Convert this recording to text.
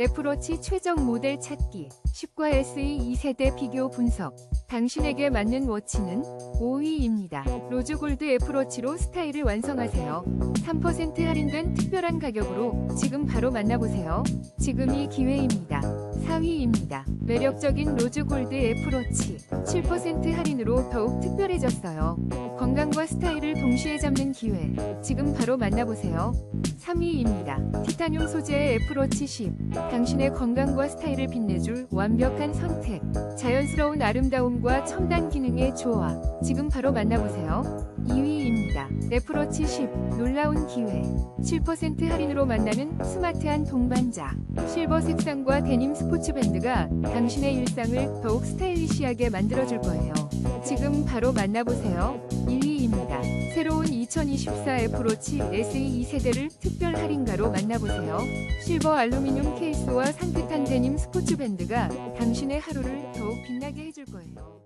애플워치 최적 모델 찾기 10과 SE 2세대 비교 분석 당신에게 맞는 워치는 5위입니다. 로즈골드 애플워치로 스타일을 완성하세요. 3% 할인된 특별한 가격으로 지금 바로 만나보세요. 지금이 기회입니다. 4위입니다. 매력적인 로즈골드 애플워치 7% 할인으로 더욱 특별해졌어요. 건강과 스타일을 동시에 잡는 기회. 지금 바로 만나보세요. 3위입니다. 티타늄 소재의 애플워치 10. 당신의 건강과 스타일을 빛내줄 완벽한 선택. 자연스러운 아름다움과 첨단 기능의 조화. 지금 바로 만나보세요. 2위입니다. 애플워치 10. 놀라운 기회. 7% 할인으로 만나는 스마트한 동반자. 실버 색상과 데님 스포 츠 밴드가 당신의 일상을 더욱 스타일리시하게 만들어줄 거예요. 지금 바로 만나보세요. 1위입니다. 새로운 2024 애플워치 SE 2세대를 특별 할인가로 만나보세요. 실버 알루미늄 케이스와 산뜻한 데님 스포츠 밴드가 당신의 하루를 더욱 빛나게 해줄 거예요.